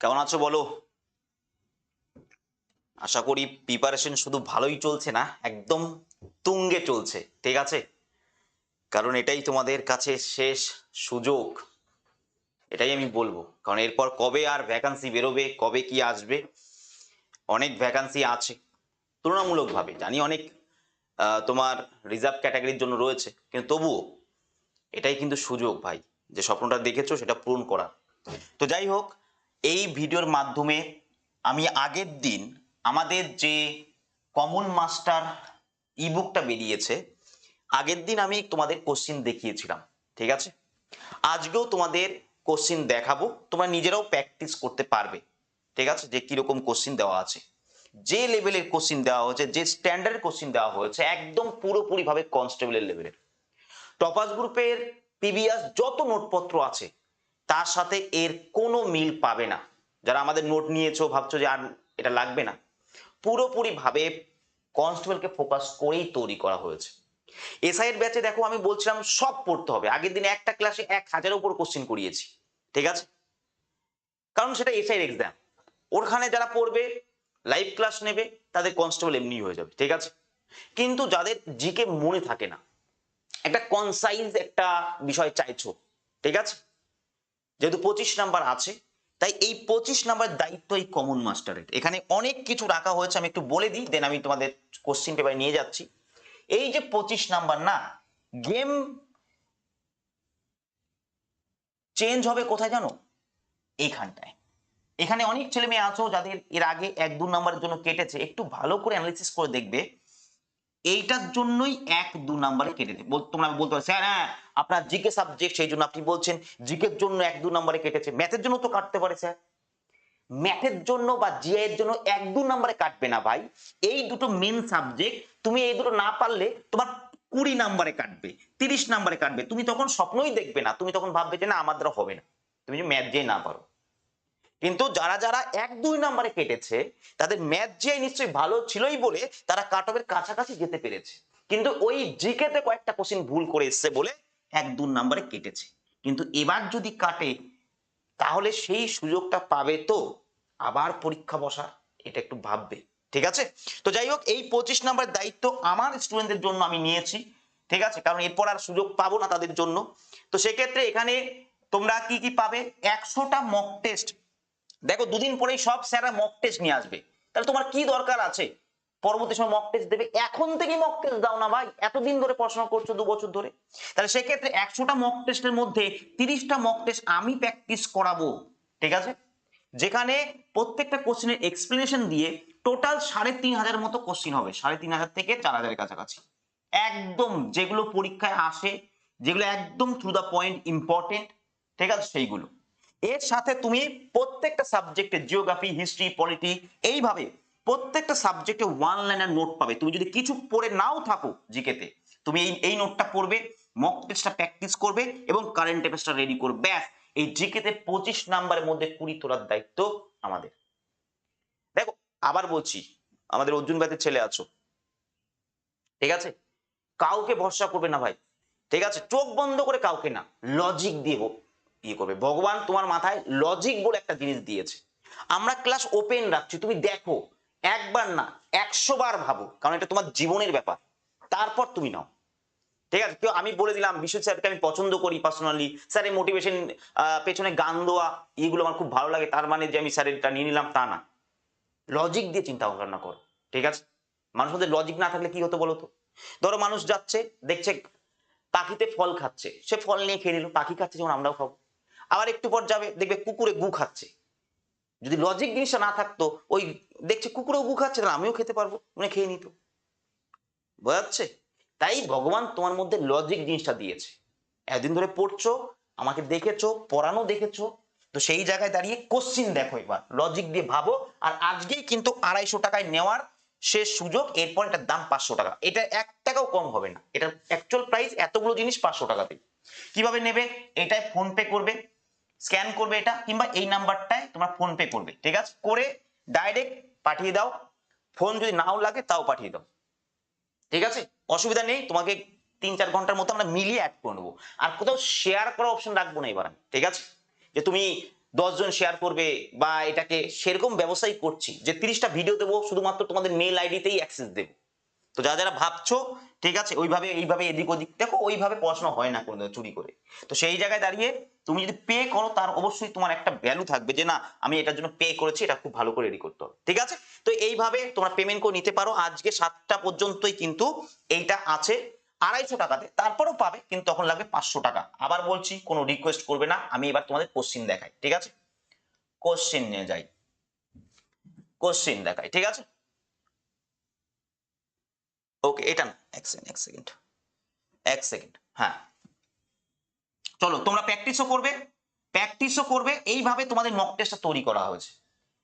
কেমন আছো বলো? আশা করি প্রিপারেশন শুধু ভালোই চলছে না, একদম তুঙ্গে চলছে, ঠিক আছে? কারণ এটাই তোমাদের কাছে শেষ সুযোগ, এটাই আমি বলব। কারণ এরপর কবে আর ভ্যাকান্সি বেরোবে, কবে কি আসবে, অনেক ভ্যাকান্সি আছে, তুলনামূলকভাবে। জানি অনেক তোমার রিজার্ভ ক্যাটাগরির জন্য রয়েছে, কিন্তু তবুও এটাই কিন্তু সুযোগ ভাই, যে স্বপ্নটা দেখেছ সেটা পূরণ করা তো যাই হোক এই ভিডিওর মাধ্যমে আমি আগের দিন আমাদের যে কমন মাস্টার ইবুকটা বেরিয়েছে, আগের দিন আমি তোমাদের কোশ্চিন দেখিয়েছিলাম, ঠিক আছে? আজকেও তোমাদের কোশ্চিন দেখাবো, তোমরা নিজেরাও প্র্যাকটিস করতে পারবে, ঠিক আছে? যে কীরকম কোশ্চিন দেওয়া আছে। যে লেভেলের কোশ্চিন দেওয়া হয়েছে, যে স্ট্যান্ডার্ড কোশ্চিন দেওয়া হয়েছে, একদম পুরোপুরিভাবে কনস্টেবলের লেভেলের টপাস গ্রুপের পিবিএস যত নোটপত্র আছে তার সাথে এর কোনো মিল পাবে না। যারা আমাদের নোট নিয়েছো, ভাবছ যে আর এটা লাগবে না। পুরোপুরি ভাবে কনস্টেবলকে ফোকাস করেই তৈরি করা হয়েছে। এসআই এর ব্যাচে দেখো আমি বলছিলাম সব পড়তে হবে। আগের দিনে একটা ক্লাসে এক হাজারের উপর কোশ্চিন করিয়েছি। ঠিক আছে? কারণ সেটা এসআই এক্সাম ওখানে যারা পড়বে লাইভ ক্লাস নেবে, তাদের কনস্টেবল এমনি হয়ে যাবে। ঠিক আছে? কিন্তু যাদের জিকে মনে থাকে না, একটা কনসাইজ একটা বিষয় চাইছো। ঠিক আছে? যেহেতু পঁচিশ নাম্বার আছে, তাই এই পঁচিশ নাম্বার দায়িত্ব এই কমন মাস্টারের এখানে অনেক কিছু রাখা হয়েছে, আমি একটু বলে দিই দেন আমি তোমাদের কোশ্চিন পেপারে নিয়ে যাচ্ছি। এই যে পঁচিশ নাম্বার, না গেম চেঞ্জ হবে কোথায় জানো? এইখানটায়। এখানে অনেক ছেলে মেয়ে আছো যাদের এর আগে এক দু নাম্বারের জন্য কেটেছে, একটু ভালো করে অ্যানালিসিস করে দেখবে। এইটার জন্যই এক দু নাম্বারে কেটে বল- তোমরা বলতে পারো, স্যার হ্যাঁ আপনার জিকে সাবজেক্ট সেই জন্য আপনি বলছেন জিকের জন্য এক দু নাম্বারে কেটেছে। ম্যাথের জন্য তো কাটতে পারে, স্যার। ম্যাথের জন্য বা জিআই এর জন্য এক দু নাম্বারে কাটবে না ভাই। এই দুটো মেন সাবজেক্ট তুমি এই দুটো না পারলে তোমার কুড়ি নাম্বারে কাটবে, তিরিশ নাম্বারে কাটবে। তুমি তখন স্বপ্নই দেখবে না, তুমি তখন ভাববে যে না, আমার দ্বারা হবে না। তুমি যে ম্যাথ যে না পারো। কিন্তু যারা যারা এক, দুই নাম্বারে কেটেছে, তাদের ম্যাথ যে নিশ্চয়ই ভালো ছিলই বলে তারা কাট অফের কাছাকাছি যেতে পেরেছে। কিন্তু ওই জিকেতে কয়েকটা কোশ্চিন ভুল করে এসছে বলে এক দু নাম্বারে কেটেছে। কিন্তু এবার যদি কাটে, তাহলে সেই সুযোগটা পাবে তো আবার পরীক্ষা বসার, এটা একটু ভাববে, ঠিক আছে? তো যাই হোক, এই পঁচিশ নাম্বার দায়িত্ব আমার স্টুডেন্টদের জন্য আমি নিয়েছি, ঠিক আছে? কারণ এরপর আর সুযোগ পাবো না তাদের জন্য। তো সেক্ষেত্রে এখানে তোমরা কি কি পাবে? একশোটা মক টেস্ট দেখো, দুদিন পরেই সব স্যাররা মক টেস্ট নিয়ে আসবে। তাহলে তোমার কি দরকার আছে? পরবর্তী সময় মক টেস্ট দেবে। এখন থেকে মক টেস্ট দাও না ভাই। এতদিন ধরে পড়াশোনা করছ, দু বছর ধরে। তাহলে সেক্ষেত্রে একশোটা মক টেস্টের মধ্যে তিরিশটা মক টেস্ট আমি প্র্যাকটিস করাবো। ঠিক আছে? যেখানে প্রত্যেকটা কোশ্চেনের এক্সপ্লেনেশন দিয়ে টোটাল সাড়ে তিন হাজার মতো কোশ্চিন হবে। সাড়ে তিন হাজার থেকে চার হাজারের কাছাকাছি। একদম যেগুলো পরীক্ষায় আসে, যেগুলো একদম থ্রু দা পয়েন্ট ইম্পর্টেন্ট ঠিক আছে? সেইগুলো। এর সাথে তুমি প্রত্যেকটা সাবজেক্টে জিওগ্রাফি হিস্ট্রি পলিটি এইভাবে প্রত্যেকটা সাবজেক্টে ওয়ান লাইনার নোট পাবে। তুমি যদি কিছু পড়ে নাও থাকো জিকেতে তুমি এই এই নোটটা পড়বে মক টেস্টটা প্র্যাকটিস করবে এবং কারেন্ট অ্যাফেয়ার্সটা রেডি করবে। ব্যাস, এই জিকেতে পঁচিশ নাম্বারের মধ্যে কুড়ি তোলার দায়িত্ব আমাদের। দেখো, আবার বলছি, আমাদের অর্জুন ব্যাতের ছেলে আছো। ঠিক আছে? কাউকে ভরসা করবে না ভাই। ঠিক আছে? চোখ বন্ধ করে কাউকে না। লজিক দিয়ে ব- ইয়ে করবে। ভগবান তোমার মাথায় লজিক বলে একটা জিনিস দিয়েছে। আমরা ক্লাস ওপেন রাখছি, তুমি দেখো, একবার না, একশো বার ভাবো, কারণ এটা তোমার জীবনের ব্যাপার। তারপর তুমি নাও। ঠিক আছে? কেউ আমি বলে দিলাম বিশ্বজিৎ স্যারকে আমি পছন্দ করি পার্সোনালি স্যারের মোটিভেশন পেছনে গান দেওয়া, এগুলো আমার খুব ভালো লাগে। তার মানে যে আমি স্যারের এটা নিয়ে নিলাম, তা না। লজিক দিয়ে চিন্তা ভাবনা করো। ঠিক আছে? মানুষের মধ্যে লজিক না থাকলে কি হতো বলো তো? ধরো মানুষ যাচ্ছে, দেখছে পাখিতে ফল খাচ্ছে, সে ফল নিয়ে খেয়ে নিল, পাখি খাচ্ছে, যেমন আমরাও খাব। আবার একটু পর যাবে, দেখবে কুকুরে গু খাচ্ছে। যদি লজিক জিনিসটা না থাকতো, ওই দেখছে কুকুরেও গু খাচ্ছে, তাহলে আমিও খেতে পারব মানে খেয়ে নিত। বোঝা যাচ্ছে? তাই ভগবান তোমার মধ্যে লজিক জিনিসটা দিয়েছে। এতদিন ধরে পড়ছো, আমাকে দেখেছ, পড়ানো দেখেছ, তো সেই জায়গায় দাঁড়িয়ে কোশ্চিন দেখো এবার লজিক দিয়ে ভাবো, আর আজকেই কিন্তু আড়াইশো টাকায় নেওয়ার শেষ সুযোগ, এরপর এটার দাম পাঁচশো টাকা। এটা এক টাকাও কম হবে না। এটার অ্যাকচুয়াল প্রাইস এতগুলো জিনিস পাঁচশো টাকাতে কীভাবে নেবে? এটাই ফোন পে করবে। স্ক্যান করবে এটা, কিংবা এই নাম্বারটায় তোমরা ফোন পে করবে, ঠিক আছে? করে ডাইরেক্ট পাঠিয়ে দাও, ফোন যদি নাও লাগে তাও পাঠিয়ে দাও, ঠিক আছে? অসুবিধা নেই, তোমাকে তিন চার ঘণ্টার মতো আমরা মিলিয়ে অ্যাড করে নেব। আর কোথাও শেয়ার করার অপশন রাখব না এবার ঠিক আছে? যে তুমি দশজন শেয়ার করবে, বা এটাকে সেরকম ব্যবসাই করছি, যে তিরিশটা ভিডিও দেবো, শুধুমাত্র তোমাদের মেল আইডিতেই অ্যাক্সেস দেবো। তো যারা যারা ভাবছ, ঠিক আছে, ওইভাবে, এইভাবে এদিক ওদিক, দেখো ওইভাবে পড়াশোনা হয় না কোনো চুরি করে। তো সেই জায়গায় দাঁড়িয়ে তুমি যদি পে করো, তার অবশ্যই তোমার একটা ভ্যালু থাকবে যে, না, আমি এটার জন্য পে করেছি, এটা খুব ভালো করে রেডি করতে হবে। ঠিক আছে? তো এইভাবে তোমরা পেমেন্ট করে নিতে পারো। আজকে সাতটা পর্যন্তই কিন্তু এইটা আছে। আড়াইশো টাকাতে, তারপরেও পাবে, কিন্তু তখন লাগবে পাঁচশো টাকা। আবার বলছি, কোনো রিকোয়েস্ট করবে না। আমি এবার তোমাদের কোশ্চিন দেখাই, ঠিক আছে? কোশ্চিন নিয়ে যাই। কোশ্চিন দেখাই, ঠিক আছে? ওকে এটা না। এক সেকেন্ড এক সেকেন্ড এক সেকেন্ড হ্যাঁ। চলো, তোমরা প্র্যাকটিসও করবে। প্র্যাকটিসও করবে। এইভাবে তোমাদের মক টেস্টটা তৈরি করা হয়েছে।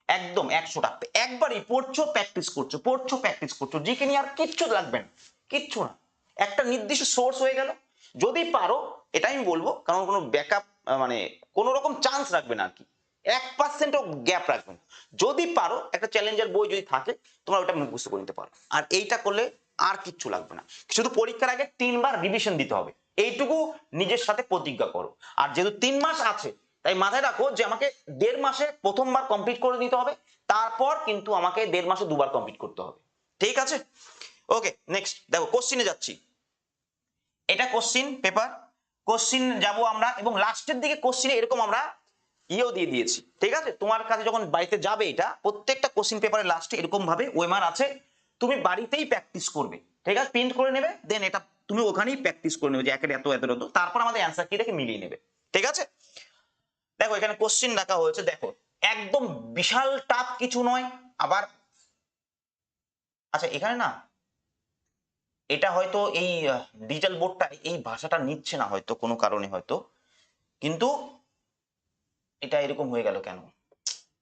একদম একশো টাকা একবারই পড়ছো প্র্যাকটিস করছ, পড়ছো প্র্যাকটিস করছ। জিকে নিয়ে আর কিচ্ছু লাগবে না। কিচ্ছু না। একটা নির্দিষ্ট সোর্স হয়ে গেল। যদি পারো এটা আমি বলব, কারণ কোনো ব্যাকআপ মানে কোনো রকম চান্স রাখবে না আর কি। এক পার্সেন্টও গ্যাপ রাখবে না। যদি পারো, একটা চ্যালেঞ্জের বই যদি থাকে, তোমরা ওটা মুখস্থ করে নিতে পারো। আর এইটা করলে আর কিচ্ছু লাগবে না। শুধু পরীক্ষার আগে তিনবার রিভিশন দিতে হবে। এইটুকু নিজের সাথে প্রতিজ্ঞা করো। আর যেহেতু তিন মাস আছে, তাই মাথায় রাখো যে আমাকে দেড় মাসে প্রথমবার কমপ্লিট করে নিতে হবে, তারপর কিন্তু আমাকে দেড় মাসে দুবার কমপ্লিট করতে হবে। ঠিক আছে? ওকে নেক্সট দেখো কোশ্চিনে যাচ্ছি। এটা কোশ্চিন পেপার কোশ্চিন যাব আমরা এবং লাস্টের দিকে কোশ্চিনে এরকম আমরা ইয়েও দিয়ে দিয়েছি। ঠিক আছে? তোমার কাছে যখন বাড়িতে যাবে এটা, প্রত্যেকটা কোশ্চিন পেপারের লাস্টে এরকম ভাবে ওয়েমার আছে। বাড়িতেই প্র্যাকটিস করবে, ঠিক আছে? প্রিন্ট করে নেবে দেন এটা তুমি ওখানেই প্র্যাকটিস করে নেবে যে একের এত এত এত তারপর আমাদের অ্যান্সার কি দেখে মিলিয়ে নেবে, ঠিক আছে? দেখো, এখানে কোশ্চিন রাখা হয়েছে, দেখো, একদম বিশাল টাপ কিছু নয়, আবার আচ্ছা এখানে না, এটা হয়তো এই ডিজিটাল বোর্ডটা এই ভাষাটা নিচ্ছে না হয়তো, কোনো কারণে হয়তো, কিন্তু এটা এরকম হয়ে গেল কেন?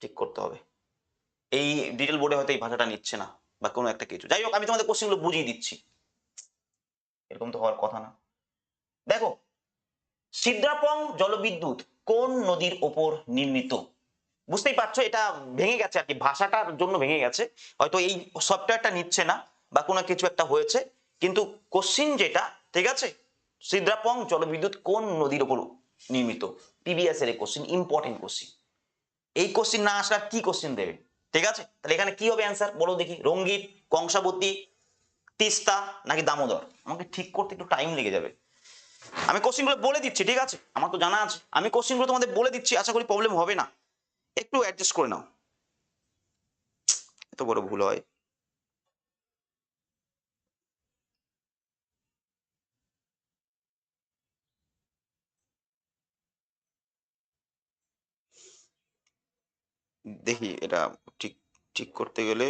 ঠিক করতে হবে। এই ডিটেল বোর্ডে হয়তো এই ভাষাটা নিচ্ছে না। বা কোনো একটা কিছু। যাই হোক, আমি তোমাদের কোশ্চেনগুলো বুঝিয়ে দিচ্ছি। এরকম তো হওয়ার কথা না। দেখো, সিদ্রাপং জলবিদ্যুৎ কোন নদীর ওপর নির্মিত? বুঝতেই পারছ, এটা ভেঙে গেছে আর কি। ভাষাটার জন্য ভেঙে গেছে। হয়তো এই সফটওয়্যারটা নিচ্ছে না বা কোনো কিছু একটা হয়েছে। কিন্তু কোশ্চিন যেটা, ঠিক আছে? সিদ্রাপং জলবিদ্যুৎ কোন নদীর ওপর নির্মিত? পিবিএস এর কোশ্চিন ইম্পর্টেন্ট কোশ্চিন এই কোশ্চিন না আসলে কি কোশ্চিন দেবে? ঠিক আছে? তাহলে এখানে কি হবে অ্যান্সার বলো দেখি। রঙ্গিত, কংসাবতী, তিস্তা নাকি দামোদর? আমাকে ঠিক করতে একটু টাইম লেগে যাবে। আমি কোশ্চিনগুলো বলে দিচ্ছি, ঠিক আছে? আমার তো জানা আছে। আমি কোশ্চিনগুলো তোমাদের বলে দিচ্ছি, আশা করি প্রবলেম হবে না। একটু অ্যাডজাস্ট করে নাও। এত বড় ভুল হয়। দেখি, এটা ঠিক করতে গেলে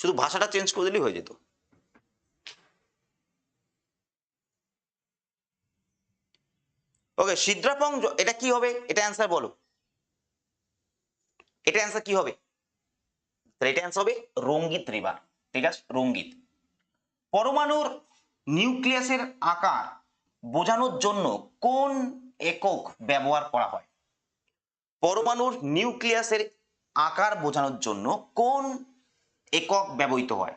শুধু ভাষাটা চেঞ্জ করে দিলেই হয়ে যেত। ওকে সিদ্রাপং এটা কি হবে? এটা অ্যান্সার বলো। এটা অ্যান্সার কি হবে? এটা অ্যান্সার হবে রঙ্গিত রিভার ঠিক আছে? রঙ্গিত। পরমাণুর নিউক্লিয়াসের আকার বোঝানোর জন্য কোন একক ব্যবহার করা হয়? পরমাণুর নিউক্লিয়াসের আকার বোঝানোর জন্য কোন একক ব্যবহৃত হয়?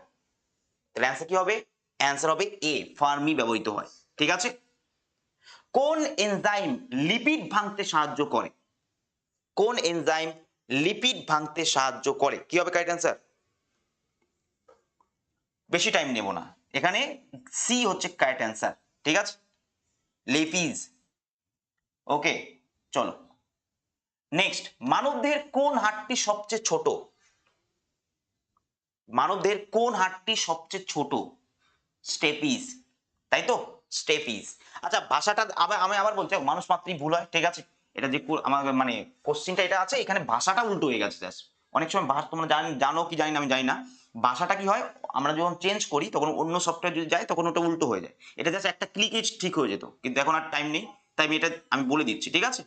তাহলে অ্যান্সার কি হবে? অ্যান্সার হবে এ ফার্মি ব্যবহৃত হয়। ঠিক আছে? কোন এনজাইম লিপিড ভাঙতে সাহায্য করে? কোন এনজাইম লিপিড ভাঙতে সাহায্য করে? কি হবে কারেক্ট অ্যান্সার বেশি টাইম নেব না। এখানে সি হচ্ছে কারেক্ট অ্যান্সার ঠিক আছে? লিপিজ ওকে, চলো। নেক্সট মানবদেহের কোন হাড়টি সবচেয়ে ছোট? মানবদেহের কোন হাড়টি সবচেয়ে ছোট? স্টেপিস তাই তো? স্টেপিস আচ্ছা ভাষাটা আবার আমি আবার বলছি মানুষ মাত্রই ভুল হয়, ঠিক আছে? এটা যে আমার মানে কোশ্চিনটা এটা আছে, এখানে ভাষাটা উল্টো হয়ে গেছে। অনেক সময় ভাষা তোমরা জানো কি জানি না, আমি জানি না। ভাষাটা কি হয়, আমরা যখন চেঞ্জ করি, তখন অন্য সফটওয়্যার যদি যায়, তখন ওটা উল্টো হয়ে যায়। এটা জাস্ট একটা ক্লিকে ঠিক হয়ে যেত। কিন্তু এখন আর টাইম নেই। তাই আমি এটা, আমি বলে দিচ্ছি, ঠিক আছে?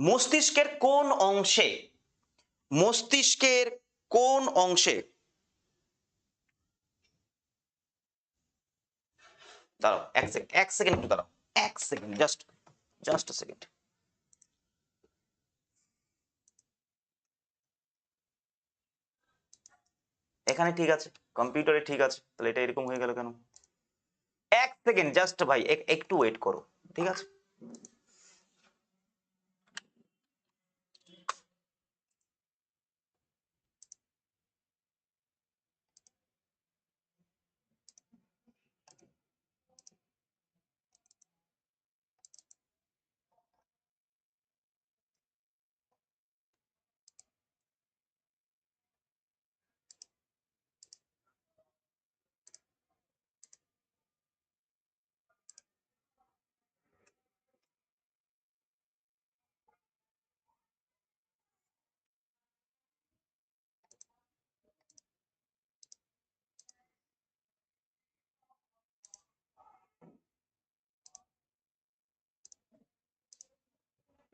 মস্তিষ্কের কোন অংশে, মস্তিষ্কের কোন অংশে, দাঁড়াও, এক সেকেন্ড এক সেকেন্ড একটু দাঁড়াও। এক সেকেন্ড জাস্ট জাস্ট সেকেন্ড এখানে ঠিক আছে কম্পিউটারে ঠিক আছে, তাহলে এটা এরকম হয়ে গেল কেন? এক সেকেন্ড জাস্ট ভাই একটু ওয়েট করো, ঠিক আছে?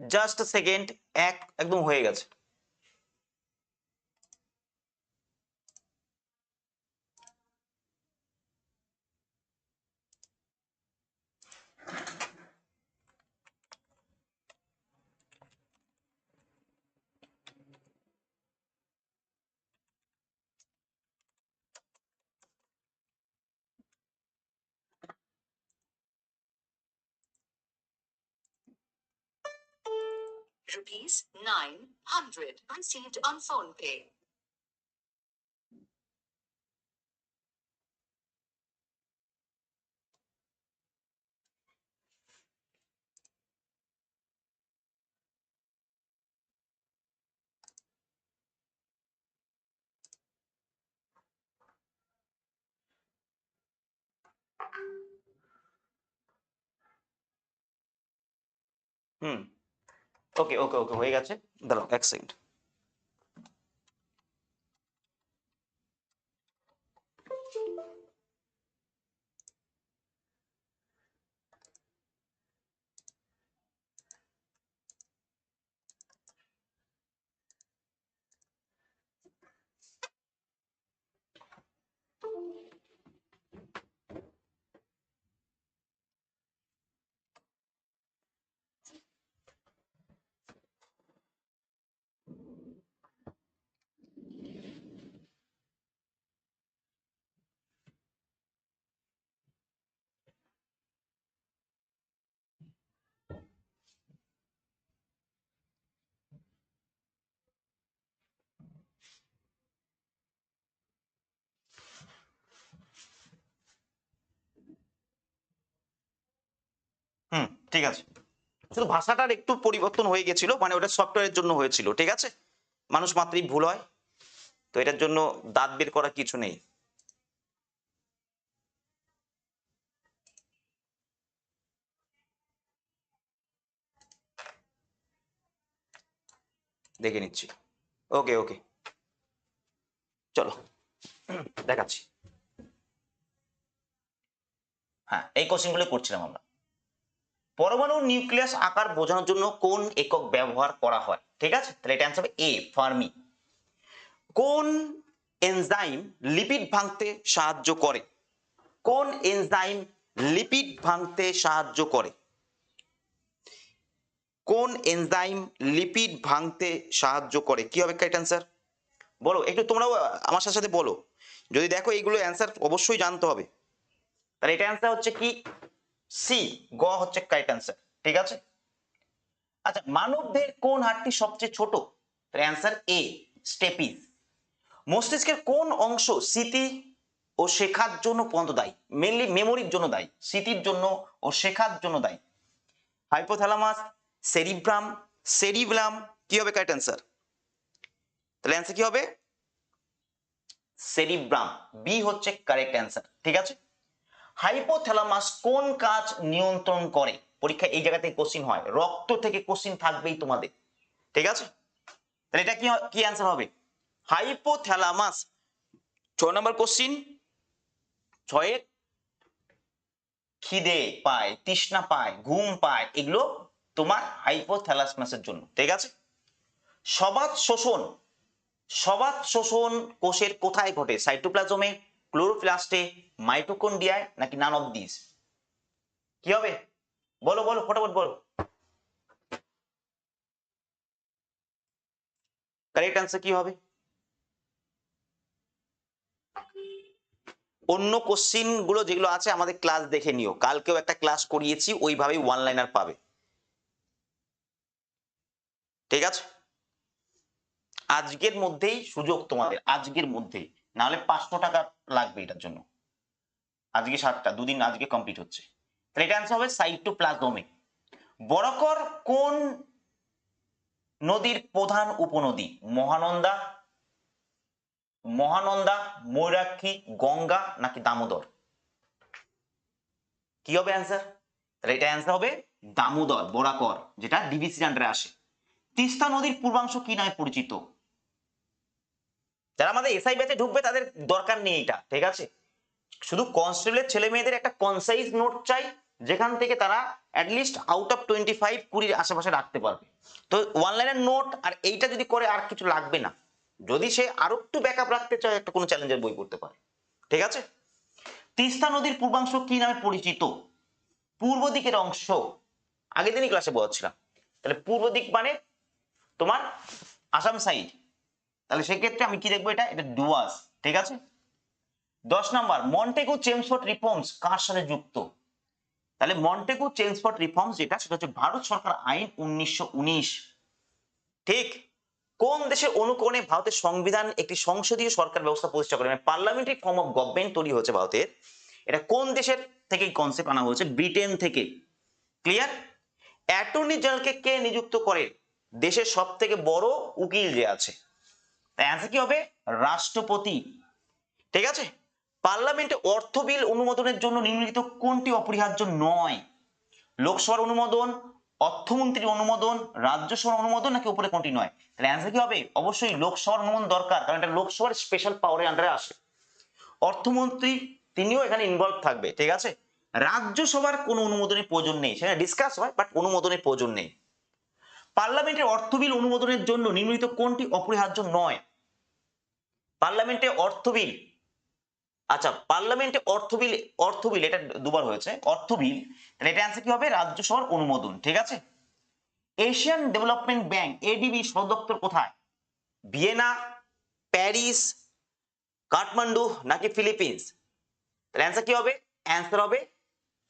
জাস্ট সেকেন্ড এক একদম হয়ে গেছে। Rupees 900 received on phone pay. হুম ওকে ওকে ওকে হয়ে গেছে। দাঁড়াও এক সেকেন্ড ঠিক আছে। শুধু ভাষাটার একটু পরিবর্তন হয়ে গেছিল মানে ওটা সফটওয়্যারের জন্য হয়েছিল, ঠিক আছে? মানুষ মাত্রই ভুল হয়, তো এটার জন্য দাঁত বের করা কিছু নেই। দেখে নিচ্ছি। ওকে ওকে। চলো, দেখাচ্ছি। হ্যাঁ এই কোশ্চেনগুলো করছিলাম আমরা। পরমাণু নিউক্লিয়াস আকার বোঝানোর জন্য কোন একক ব্যবহার করা হয়? ঠিক আছে? তাহলে এটা অ্যান্সার হবে এ ফার্মি। কোন এনজাইম লিপিড ভাঙতে সাহায্য করে? কোন এনজাইম লিপিড ভাঙতে সাহায্য করে? কোন এনজাইম লিপিড ভাঙতে সাহায্য করে? কি হবে কারেক্ট অ্যান্সার বলো, একটু তোমরাও আমার সাথে সাথে বলো। যদি দেখো এইগুলো অ্যান্সার অবশ্যই জানতে হবে। তাহলে এটা অ্যান্সার হচ্ছে কি? সি গ হচ্ছে কারেক্ট অ্যান্সার ঠিক আছে? আচ্ছা মানবদের কোন হাড়টি সবচেয়ে ছোট? অ্যান্সার এ স্টেপিস মস্তিষ্কের কোন অংশ স্মৃতি ও শেখার জন্য পর্যন্ত দায়ী? মেনলি মেমোরির জন্য দায়ী স্মৃতির জন্য ও শেখার জন্য দায়ী। হাইপোথ্যালামাস সেরিব্রাম সেরিব্রাম কি হবে কারেক্ট অ্যান্সার তাহলে অ্যান্সার কি হবে? সেরিব্রাম বি হচ্ছে কারেক্ট অ্যান্সার ঠিক আছে? হাইপোথ্যালামাস কোন কাজ নিয়ন্ত্রণ করে? পরীক্ষায় এই জায়গা থেকে কোশ্চিন হয়। রক্ত থেকে কোশ্চিন থাকবেই তোমাদের। ঠিক আছে? তাহলে এটা কি কি অ্যান্সার হবে? হাইপোথ্যালামাস ছয় নম্বর কোশ্চিন ছয়ের খিদে পায়, তৃষ্ণা পায়, ঘুম পায়, এগুলো তোমার হাইপোথ্যালাসমাসের জন্য। ঠিক আছে? সবাত শোষণ সবাত শোষণ কোষের কোথায় ঘটে? সাইটোপ্লাজমে ক্লোরোপ্লাস্টে মাইটোকন্ডিয়ায় নাকি নান অফ দিস কি হবে? বলো বলো, ফটাফট বলো। কারেক্ট অ্যান্সার কি হবে? অন্য কোশ্চিনগুলো যেগুলো আছে আমাদের ক্লাস দেখে নিও। কালকেও একটা ক্লাস করিয়েছি, ওইভাবেই ওয়ান লাইনার পাবে। ঠিক আছে? আজকের মধ্যেই সুযোগ তোমাদের, আজকের মধ্যেই। নাহলে পাঁচশো টাকা লাগবে এটার জন্য। আজকে সাতটা, দুদিন আজকে কমপ্লিট হচ্ছে। তাহলে এটা আনসার হবে সাইটোপ্লাজমে বরকর কোন নদীর প্রধান উপনদী? মহানন্দা মহানন্দা, ময়ূরাক্ষী, গঙ্গা নাকি দামোদর? কি হবে অ্যান্সার তাহলে এটা অ্যান্সার হবে দামোদর, বরাকর, যেটা ডিবিসি আন্ডারে আসে। তিস্তা নদীর পূর্বাংশ কি নামে পরিচিত? যারা আমাদের এসআই ব্যাচে ঢুকবে তাদের দরকার নেই এটা, ঠিক আছে? শুধু কনস্টেবলের ছেলে মেয়েদের একটা কনসাইজ নোট চাই, যেখান থেকে তারা at least out of twenty five কুড়ির আশেপাশে রাখতে পারবে। তো ওয়ান লাইনের নোট আর এইটা যদি করে আর কিছু লাগবে না। যদি সে আরও একটু ব্যাকআপ রাখতে চায়, একটা কোনো চ্যালেঞ্জের বই পড়তে পারে। ঠিক আছে? তিস্তা নদীর পূর্বাংশ কি নামে পরিচিত? পূর্ব দিকের অংশ। আগের দিনই ক্লাসে বলছিলাম তাহলে পূর্ব দিক মানে তোমার আসাম সাইড তাহলে সেক্ষেত্রে আমি কি দেখব এটা? এটা ডুয়াস ঠিক আছে? দশ নাম্বার মন্টেগু চেমসফোর্ড রিফর্মস কার সাথে যুক্ত? তাহলে মন্টেগু চেমসফোর্ড রিফর্মস যেটা, সেটা হচ্ছে ভারত সরকার আইন উনিশশো উনিশ। ঠিক? কোন দেশের অনুকরণে ভারতের সংবিধান একটি সংসদীয় সরকার ব্যবস্থা প্রতিষ্ঠা করে? মানে পার্লামেন্টারি ফর্ম অফ গভর্নমেন্ট তৈরি হয়েছে ভারতের। এটা কোন দেশের থেকে কনসেপ্ট আনা হয়েছে? ব্রিটেন থেকে। ক্লিয়ার অ্যাটর্নি জেনারেলকে কে নিযুক্ত করে? দেশের সব থেকে বড় উকিল যে আছে। তাই কি হবে? রাষ্ট্রপতি। ঠিক আছে? পার্লামেন্টে অর্থ বিল অনুমোদনের জন্য নিম্নলিখিত কোনটি অপরিহার্য নয়? লোকসভার অনুমোদন, অর্থমন্ত্রীর অনুমোদন, রাজ্যসভার অনুমোদন নাকি উপরে কোনটি নয়? তাহলে অ্যান্সার কি হবে? অবশ্যই লোকসভার অনুমোদন দরকার, কারণ এটা লোকসভার স্পেশাল পাওয়ারের আন্ডারে আসে। অর্থমন্ত্রী, তিনিও এখানে ইনভলভ থাকবে, ঠিক আছে? রাজ্যসভার কোনো অনুমোদনের প্রয়োজন নেই সেখানে ডিসকাস হয় বাট অনুমোদনের প্রয়োজন নেই। পার্লামেন্টের অর্থ বিল অনুমোদনের জন্য নিম্নলিখিত কোনটি অপরিহার্য নয়? পার্লামেন্টে অর্থ বিল আচ্ছা পার্লামেন্টে অর্থ বিল অর্থ বিল, এটা দুবার হয়েছে, অর্থ বিল এটা অ্যান্সার কি হবে? রাজ্যসভার অনুমোদন, ঠিক আছে? এশিয়ান ডেভেলপমেন্ট ব্যাংক, এডিবি সদর দপ্তর কোথায়? ভিয়েনা, প্যারিস, কাঠমান্ডু নাকি ফিলিপিন্স? অ্যান্সার কি হবে? অ্যান্সার হবে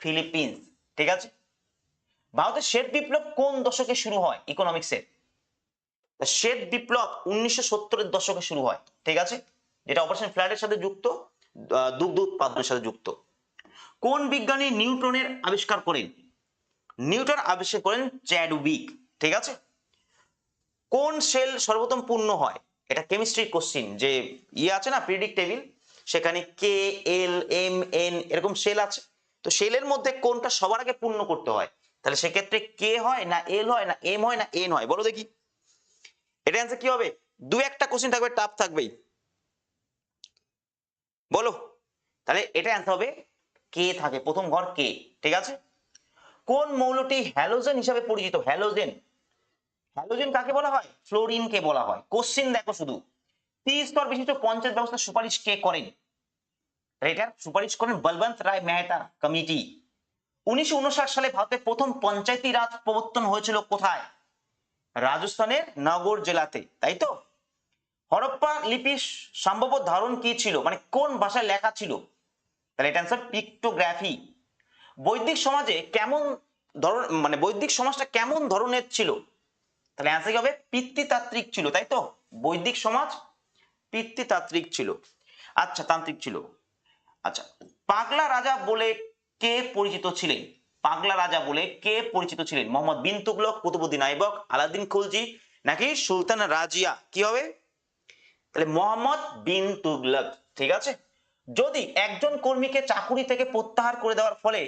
ফিলিপিন্স, ঠিক আছে? ভারতের শ্বেত বিপ্লব কোন দশকে শুরু হয়? ইকোনমিক্সের শ্বেত বিপ্লব উনিশশো সত্তরের দশকে শুরু হয়, ঠিক আছে? যেটা অপারেশন ফ্ল্যাটের সাথে যুক্ত। দুগ্ধ উৎপাদনের সাথে যুক্ত। কোন বিজ্ঞানী নিউটনের আবিষ্কার করেন? নিউটন আবিষ্কার করেন চ্যাডউইক, ঠিক আছে? কোন সেল সর্বপ্রথম পূর্ণ হয়? এটা কেমিস্ট্রি কোশ্চিন যে ইয়ে আছে না প্রিডিক সেখানে কে এল এম এন এরকম সেল আছে। তো সেলের মধ্যে কোনটা সবার আগে পূর্ণ করতে হয়? তাহলে সেক্ষেত্রে কে হয় না এল হয় না এম হয় না এন হয়? বলো দেখি। এটা অ্যান্সার কি হবে? দু একটা কোশ্চিন থাকবে টাফ থাকবেই। বলো। তাহলে এটা অ্যান্সার হবে কে থাকে, প্রথম ঘর কে, ঠিক আছে? কোন মৌলটি হ্যালোজেন হিসাবে পরিচিত? হ্যালোজেন হ্যালোজেন কাকে বলা হয়? ফ্লোরিন কে বলা হয়। কোশ্চিন দেখো শুধু। স্তর বিশিষ্ট পঞ্চায়েত ব্যবস্থা সুপারিশ কে করেন? এটার সুপারিশ করেন বলবন্ত রায় মেহতা কমিটি। উনিশশো উনষাট সালে ভারতের প্রথম পঞ্চায়েতি রাজ প্রবর্তন হয়েছিল কোথায়? রাজস্থানের নগর জেলাতে, তাই তো? হরপ্পা লিপির সম্ভাব্য ধারণ কি ছিল? মানে কোন ভাষায় লেখা ছিল? তাহলে এটা অ্যান্সার পিক্টোগ্রাফি বৈদিক সমাজে কেমন ধরন মানে বৈদিক সমাজটা কেমন ধরনের ছিল? তাহলে অ্যান্সার কি হবে? পিতৃতাত্ত্বিক ছিল, তাই তো? বৈদিক সমাজ পিতৃতাত্ত্বিক ছিল। আচ্ছা তান্ত্রিক ছিল। আচ্ছা পাগলা রাজা বলে কে পরিচিত ছিলেন? পাগলা রাজা বলে কে পরিচিত ছিলেন? মোহাম্মদ বিন তুগলক, কুতুবুদ্দিন আইবক আলাউদ্দিন খুলজি নাকি সুলতান রাজিয়া? কি হবে? তাহলে মোহাম্মদ বিন তুগলক, ঠিক আছে? যদি একজন কর্মীকে চাকুরি থেকে প্রত্যাহার করে দেওয়ার ফলে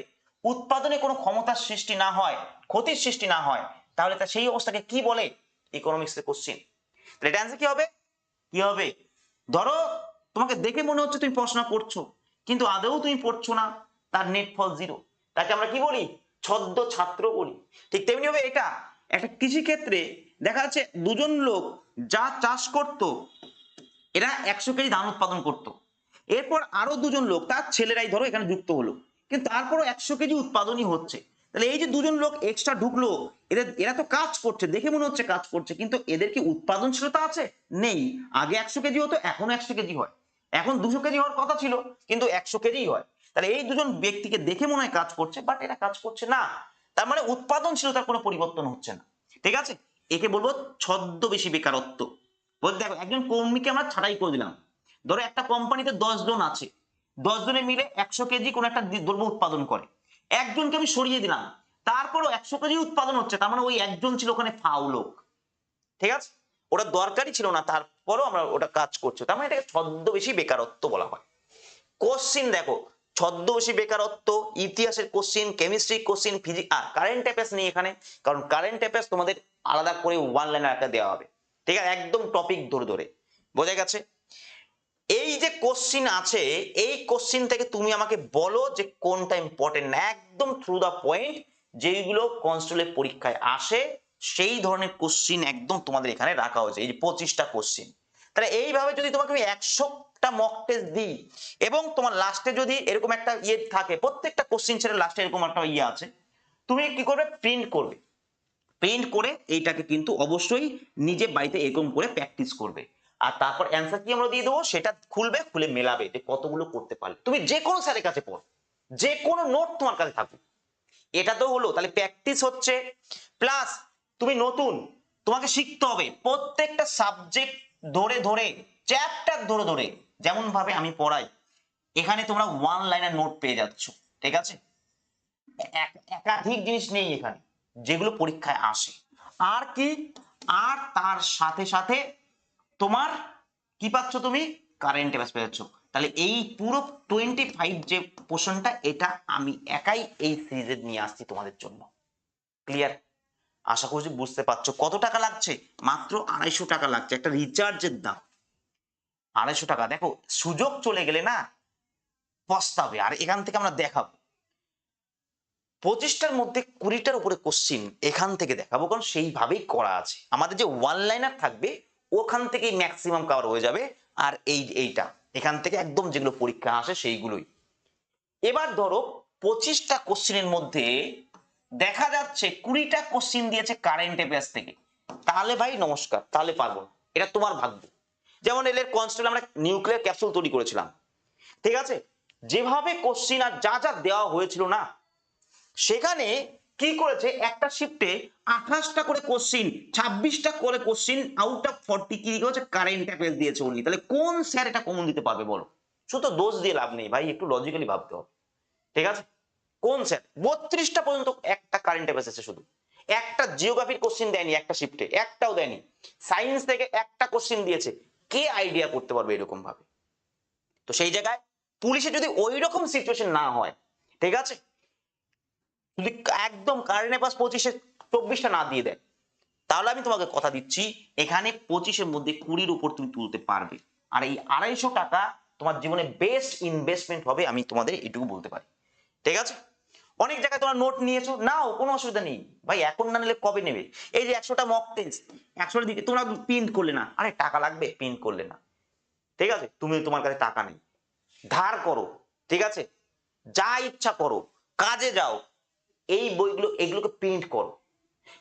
উৎপাদনে কোনো ক্ষমতার সৃষ্টি না হয়, ক্ষতির সৃষ্টি না হয়, তাহলে তা সেই অবস্থাকে কি বলে? ইকোনমিক্স এর কোশ্চিন তাহলে এটা কি হবে? কি হবে? ধরো, তোমাকে দেখে মনে হচ্ছে তুমি পড়াশোনা করছ, কিন্তু আদৌ তুমি পড়ছো না, তার নেট ফল জিরো তাকে আমরা কি বলি? ছদ্ম ছাত্র বলি। ঠিক তেমনি হবে এটা একটা কৃষি ক্ষেত্রে দেখা যাচ্ছে দুজন লোক যা চাষ করত এরা একশো কেজি ধান উৎপাদন করত। এরপর আরও দুজন লোক, তার ছেলেরাই ধরো এখানে যুক্ত হলো। কিন্তু তারপরও একশো কেজি উৎপাদনই হচ্ছে। তাহলে এই যে দুজন লোক এক্সট্রা ঢুকলো, এদের, এরা তো কাজ করছে, দেখে মনে হচ্ছে কাজ করছে, কিন্তু এদের কি উৎপাদনশীলতা আছে? নেই। আগে একশো কেজি হতো, এখনও একশো কেজি হয়। এখন দুশো কেজি হওয়ার কথা ছিল, কিন্তু একশো কেজিই হয়। তাহলে এই দুজন ব্যক্তিকে দেখে মনে হয় কাজ করছে বাট এরা কাজ করছে না। তার মানে উৎপাদনশীলতার কোনো পরিবর্তন হচ্ছে না। ঠিক আছে? একে বলব ছদ্মবেশী বেকারত্ব। বলতে দেখো, একজন কর্মীকে আমরা ছাড়াই করে দিলাম। ধরো একটা কোম্পানিতে জন আছে। জনে মিলে একশো কেজি কোনো একটা দ্রব্য উৎপাদন করে। একজনকে আমি সরিয়ে দিলাম। তারপরও একশো কেজি উৎপাদন হচ্ছে, তার মানে ওই একজন ছিল ওখানে ফাউ লোক। ঠিক আছে? ওটা দরকারই ছিল না, তারপরও আমরা ওটা কাজ করছে। তার মানে এটাকে ছদ্মবেশী বেকারত্ব বলা হয়। কোশ্চিন দেখো, ছদ্মবেশী বেকারত্ব, ইতিহাসের কোশ্চিন কেমিস্ট্রি কোশ্চিন ফিজিক্স আর কারেন্ট অ্যাফেয়ার্স নেই এখানে। কারণ কারেন্ট অ্যাফেয়ার্স তোমাদের আলাদা করে ওয়ান লাইনার একটা দেওয়া হবে। ঠিক আছে? একদম টপিক ধরে ধরে। বোঝা গেছে? এই যে কোশ্চিন আছে, এই কোশ্চিন থেকে তুমি আমাকে বলো যে কোনটা ইম্পর্টেন্ট একদম থ্রু দা পয়েন্ট যেইগুলো কনস্টেবলের পরীক্ষায় আসে, সেই ধরনের কোশ্চিন একদম তোমাদের এখানে রাখা হয়েছে। এই যে পঁচিশটা কোশ্চিন তাহলে এইভাবে যদি তোমাকে আমি একশোটা মক টেস্ট দিই, এবং তোমার লাস্টে যদি এরকম একটা ইয়ে থাকে, প্রত্যেকটা কোশ্চিন ছেড়ে লাস্টে এরকম একটা ইয়ে আছে, তুমি কি করবে? প্রিন্ট করবে। প্রিন্ট করে এইটাকে কিন্তু অবশ্যই নিজে বাড়িতে এরকম করে প্র্যাকটিস করবে। আর তারপর অ্যান্সার কি আমরা দিয়ে দেবো? সেটা খুলবে, খুলে মেলাবে যে কতগুলো করতে পারলে। তুমি যে কোনো স্যারের কাছে পড়ো, যে কোনো নোট তোমার কাছে থাকুক। এটা তো হলো, তাহলে প্র্যাকটিস হচ্ছে। প্লাস তুমি নতুন, তোমাকে শিখতে হবে প্রত্যেকটা সাবজেক্ট ধরে ধরে চ্যাপ্টার ধরে ধরে যেমন ভাবে আমি পড়াই। এখানে তোমরা ওয়ান লাইনের নোট পেয়ে যাচ্ছ, ঠিক আছে? একাধিক জিনিস নেই এখানে। যেগুলো পরীক্ষায় আসে। আর কি? আর তার সাথে সাথে তোমার কি পাচ্ছ তুমি? কারেন্ট অ্যাফেয়ার্স পেয়ে যাচ্ছ তাহলে এই পুরো টোয়েন্টি ফাইভ যে পোর্শনটা এটা আমি একাই এই সিরিজে নিয়ে আসছি তোমাদের জন্য। ক্লিয়ার আশা করছি বুঝতে পারছ। কত টাকা লাগছে? মাত্র আড়াইশো টাকা লাগছে। একটা রিচার্জের দাম। আড়াইশো টাকা। দেখো, সুযোগ চলে গেলে না, পস্তাবে। আর এখান থেকে আমরা দেখাবো। পঁচিশটার মধ্যে কুড়িটার উপরে কোশ্চিন এখান থেকে দেখাবো, কারণ সেইভাবেই করা আছে। আমাদের যে ওয়ান লাইনার থাকবে, ওখান থেকেই ম্যাক্সিমাম কভার হয়ে যাবে, আর এই, এইটা। এখান থেকে একদম যেগুলো পরীক্ষা আসে সেইগুলোই। এবার ধরো, পঁচিশটা কোশ্চিনের মধ্যে দেখা যাচ্ছে কুড়িটা কোশ্চিন দিয়েছে কারেন্ট অ্যাফেয়ার্স থেকে। তাহলে ভাই নমস্কার, তাহলে পারব এটা তোমার ভাগ্য। যেমন এলের কনস্টেবল আমরা নিউক্লিয়ার ক্যাপসুল তৈরি করেছিলাম। ঠিক আছে? যেভাবে কোশ্চিন আর যা যা দেওয়া হয়েছিল না সেখানে কি করেছে? একটা শিফটে আঠাশটা করে কোশ্চিন ছাব্বিশটা করে কোশ্চিন আউট অফ ফর্টি কি করেছে কারেন্ট অ্যাফেয়ার্স দিয়েছে উনি। তাহলে কোন স্যার এটা কমন দিতে পারবে বলো? শুধু দোষ দিয়ে লাভ নেই ভাই, একটু লজিক্যালি ভাবতে হবে। ঠিক আছে? কোন স্যার বত্রিশটা পর্যন্ত একটা কারেন্ট অ্যাফেয়ার্স আছে শুধু। একটা জিওগ্রাফির কোশ্চিন দেয়নি, একটা শিফটে একটাও দেয়নি। সায়েন্স থেকে একটা কোশ্চিন দিয়েছে। কে আইডিয়া করতে পারবে এরকম ভাবে? তো সেই জায়গায় পুলিশে যদি ওই রকম সিচুয়েশন না হয়, ঠিক আছে? যদি একদম কারেন্ট অ্যাফেয়ার্স পঁচিশে, চব্বিশটা না দিয়ে দেয়, তাহলে আমি তোমাকে কথা দিচ্ছি, এখানে পঁচিশের মধ্যে কুড়ির উপর তুমি তুলতে পারবে। আর এই আড়াইশো টাকা তোমার জীবনে বেস্ট ইনভেস্টমেন্ট হবে, আমি তোমাদের এটুকু বলতে পারি। ঠিক আছে? অনেক জায়গায় তোমরা নোট নিয়েছো, নাও, কোনো অসুবিধা নেই। ভাই, এখন না নিলে কবে নেবে? এই যে একশোটা মক টেস্ট একশোটা দিকে তোমরা প্রিন্ট করলে না। আরে, টাকা লাগবে? প্রিন্ট করলে না। ঠিক আছে? তুমি তোমার কাছে টাকা নেই। ধার করো। ঠিক আছে? যা ইচ্ছা করো। কাজে যাও। এই বইগুলো, এগুলোকে প্রিন্ট করো।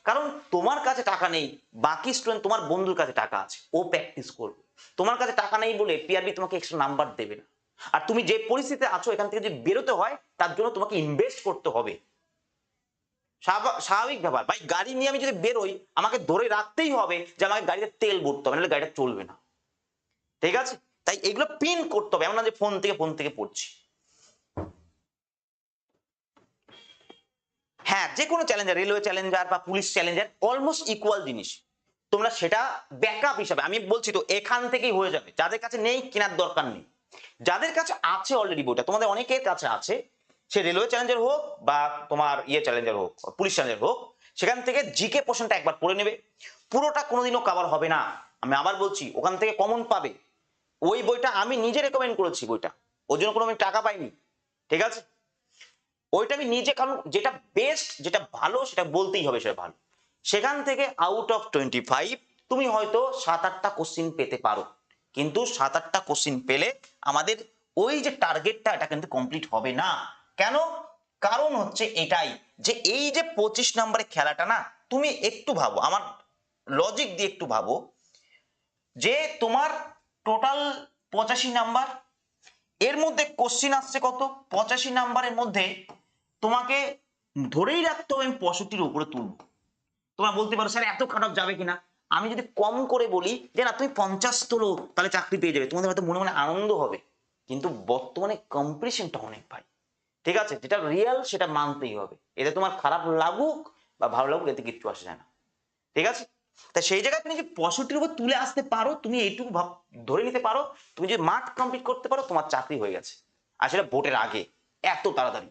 কারণ তোমার কাছে টাকা নেই, বাকি স্টুডেন্ট তোমার বন্ধুর কাছে টাকা আছে, ও প্র্যাকটিস করবে। তোমার কাছে টাকা নেই বলে পিআরবি তোমাকে এক্সট্রা নাম্বার দেবে না। আর তুমি যে পরিস্থিতিতে আছো, এখান থেকে যদি বেরোতে হয়, তার জন্য তোমাকে ইনভেস্ট করতে হবে। স্বাভা- স্বাভাবিক ব্যাপার। ভাই, গাড়ি নিয়ে আমি যদি বেরোই, আমাকে ধরে রাখতেই হবে যে আমাকে গাড়িতে তেল ভরতে হবে, নাহলে গাড়িটা চলবে না। ঠিক আছে? তাই এগুলো প্রিন্ট করতে হবে। এমন না যে ফোন থেকে ফোন থেকে পড়ছি। হ্যাঁ যে কোনো চ্যালেঞ্জার রেলওয়ে চ্যালেঞ্জার বা পুলিশ চ্যালেঞ্জার অলমোস্ট ইকুয়াল জিনিস। তোমরা সেটা ব্যাকআপ হিসাবে, আমি বলছি তো, এখান থেকেই হয়ে যাবে। যাদের কাছে নেই, কেনার দরকার নেই। যাদের কাছে আছে অলরেডি বইটা তোমাদের অনেকের কাছে আছে, সে রেলওয়ে চ্যালেঞ্জার হোক বা তোমার ইয়ে চ্যালেঞ্জার হোক পুলিশ চ্যালেঞ্জার হোক, সেখান থেকে জিকে পোর্শনটা একবার পড়ে নেবে। পুরোটা কোনোদিনও কভার হবে না। আমি আবার বলছি, ওখান থেকে কমন পাবে। ওই বইটা আমি নিজে রেকমেন্ড করেছি বইটা। ওর জন্য কোনো আমি টাকা পাইনি। ঠিক আছে? ওইটা আমি নিজে কারণ যেটা বেস্ট যেটা ভালো, সেটা বলতেই হবে সেটা ভালো। সেখান থেকে আউট অফ টোয়েন্টি ফাইভ তুমি হয়তো সাত আটটা কোশ্চিন পেতে পারো। কিন্তু সাত আটটা কোশ্চিন পেলে আমাদের ওই যে টার্গেটটা এটা কিন্তু কমপ্লিট হবে না। কেন? কারণ হচ্ছে এটাই যে এই যে পঁচিশ নম্বরের খেলাটা না, তুমি একটু ভাবো, আমার লজিক দিয়ে একটু ভাবো, যে তোমার টোটাল পঁচাশি নাম্বার এর মধ্যে কোশ্চিন আসছে কত? পঁচাশি নাম্বারের মধ্যে তোমাকে ধরেই রাখতে হবে আমি পঁয়ষট্টির উপরে তুলবো। তোমরা বলতে পারো, স্যার, এত খারাপ যাবে কিনা? আমি যদি কম করে বলি যে, না, তুমি পঞ্চাশ তোলো, তাহলে চাকরি পেয়ে যাবে। তোমাদের হয়তো মনে মনে আনন্দ হবে, কিন্তু বর্তমানে কম্পিটিশনটা অনেক ভাই ঠিক আছে? যেটা রিয়েল সেটা মানতেই হবে। এতে তোমার খারাপ লাগুক বা ভালো লাগুক, এতে কিচ্ছু আসে না। ঠিক আছে? তা সেই জায়গায় তুমি যে পঁয়ষট্টির উপর তুলে আসতে পারো, তুমি এইটুকু ভাব, ধরে নিতে পারো, তুমি যদি মাঠ কমপ্লিট করতে পারো, তোমার চাকরি হয়ে গেছে। আর সেটা ভোটের আগে, এত তাড়াতাড়ি।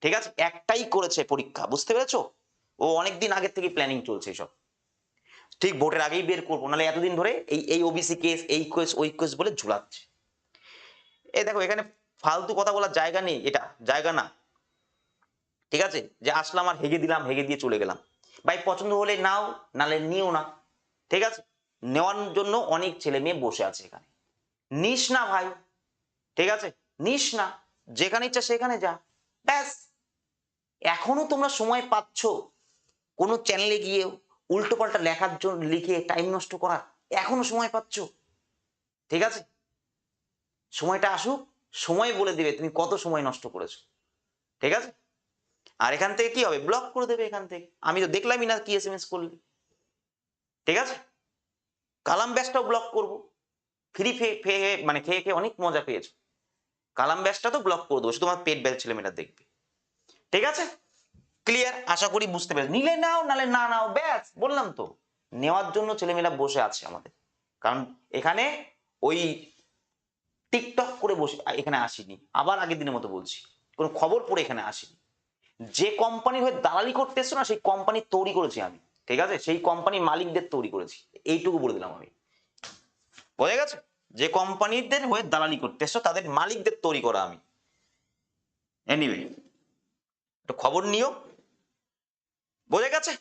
ঠিক আছে? একটাই করেছে পরীক্ষা, বুঝতে পেরেছ? ও অনেকদিন আগের থেকে প্ল্যানিং চলছে সব ঠিক ভোটের আগেই বের করব, নাহলে এতদিন ধরে এই এই ওবিসি কেস এই কেস ওই কেস বলে ঝুলাচ্ছে। এই দেখো, এখানে ফালতু কথা বলার জায়গা নেই, এটা জায়গা না। ঠিক আছে? যে আসলাম আর হেগে দিলাম, হেগে দিয়ে চলে গেলাম। ভাই, পছন্দ হলে নাও, নালে নিও না। ঠিক আছে? নেওয়ার জন্য অনেক ছেলে মেয়ে বসে আছে এখানে। নিস না ভাই। ঠিক আছে? নিস না। যেখানে ইচ্ছা সেখানে যা। ব্যাস। এখনও তোমরা সময় পাচ্ছ কোনো চ্যানেলে গিয়ে উল্টো পাল্টা লেখার জন্য লিখে টাইম নষ্ট করা এখনও সময় পাচ্ছ? ঠিক আছে? সময়টা আসুক, সময় বলে দেবে তুমি কত সময় নষ্ট করেছ। ঠিক আছে? আর এখান থেকে কি হবে? ব্লক করে দেবে এখান থেকে। আমি তো দেখলামই না কি এস এম এস করলে। ঠিক আছে? কালাম ব্যাচটাও ব্লক করব। ফ্রি খেয়ে মানে খেয়ে খেয়ে অনেক মজা পেয়েছ। কালাম ব্যাচটা তো ব্লক করে দেবো। শুধু তোমার পেট ব্যাচ ছেলেমেয়েরা দেখবে। ঠিক আছে? ক্লিয়ার আশা করি বুঝতে পেরেছ। নিলে নাও, নালে না নাও, ব্যাস, বললাম তো। নেওয়ার জন্য ছেলেমেয়েরা বসে আছে আমাদের। কারণ এখানে ওই টিকটক করে বসে এখানে আসিনি। আবার আগের দিনের মতো বলছি। কোনো খবর পড়ে এখানে আসিনি। যে কোম্পানির হয়ে দালালি করতে এসছো না, সেই কোম্পানি তৈরি করেছি আমি। ঠিক আছে? সেই কোম্পানির মালিকদের তৈরি করেছি। এইটুকু বলে দিলাম আমি। বোঝা গেছে? যে কোম্পানিদের হয়ে দালালি করতে এসছো, তাদের মালিকদের তৈরি করা আমি। এনিওয়ে একটু খবর নিও। বোঝা গেছে?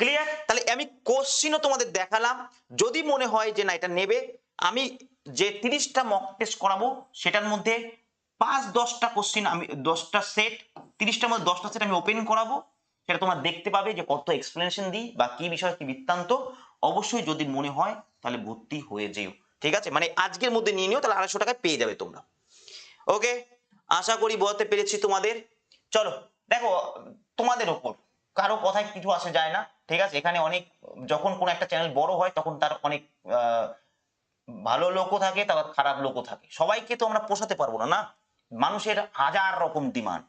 ক্লিয়ার তাহলে আমি কোশ্চিনও তোমাদের দেখালাম। যদি মনে হয় যে না, এটা নেবে, আমি যে তিরিশটা মক টেস্ট করাবো, সেটার মধ্যে পাঁচ, দশটা কোশ্চিন আমি, দশটা সেট তিরিশটার মধ্যে দশটা সেট আমি ওপেন করাবো। সেটা তোমরা দেখতে পাবে যে কত এক্সপ্লেনেশন দিই বা কি বিষয় কি বৃত্তান্ত। অবশ্যই যদি মনে হয়, তাহলে ভর্তি হয়ে যেও। ঠিক আছে? মানে আজকের মধ্যে নিয়ে নিও, তাহলে আড়াইশো টাকায় পেয়ে যাবে তোমরা। ওকে আশা করি বোঝাতে পেরেছি তোমাদের। চলো, দেখো, তোমাদের ওপর। কারও কথায় কিছু আসে যায় না, ঠিক আছে? এখানে অনেক, যখন কোন একটা চ্যানেল বড় হয়, তখন তার অনেক ভালো লোকও থাকে তারপর খারাপ লোকও থাকে। সবাইকে তো আমরা পোষাতে পারব না না? মানুষের হাজার রকম ডিমান্ড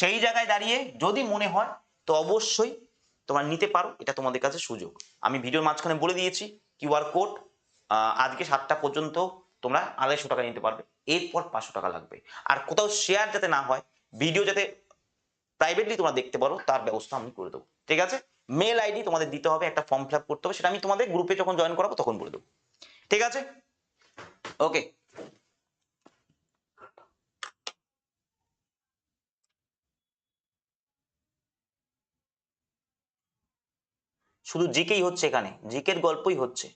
সেই জায়গায় দাঁড়িয়ে যদি মনে হয়, তো অবশ্যই তোমরা নিতে পারো, এটা তোমাদের কাছে সুযোগ। আমি ভিডিওর মাঝখানে বলে দিয়েছি কিউআর কোড আজকে সাতটা পর্যন্ত তোমরা আড়াইশো টাকা নিতে পারবে। এরপর পাঁচশো টাকা লাগবে। আর কোথাও শেয়ার যাতে না হয় ভিডিও যাতে প্রাইভেটলি তোমরা দেখতে পারো, তার ব্যবস্থা আমি করে দেবো। ঠিক আছে? মেল আইডি তোমাদের দিতে হবে, একটা ফর্ম ফিল করতে হবে, সেটা আমি তোমাদের গ্রুপে যখন জয়েন করাবো তখন বলে দেবো। ঠিক আছে? ওকে শুধু জিকেই হচ্ছে এখানে জিকের গল্পই হচ্ছে।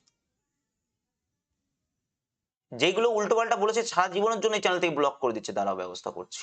যেগুলো উল্টো পাল্টা বলেছে, সারা জীবনের জন্য এই চ্যানেল থেকে ব্লক করে দিচ্ছে, দাঁড়াও ব্যবস্থা করছি।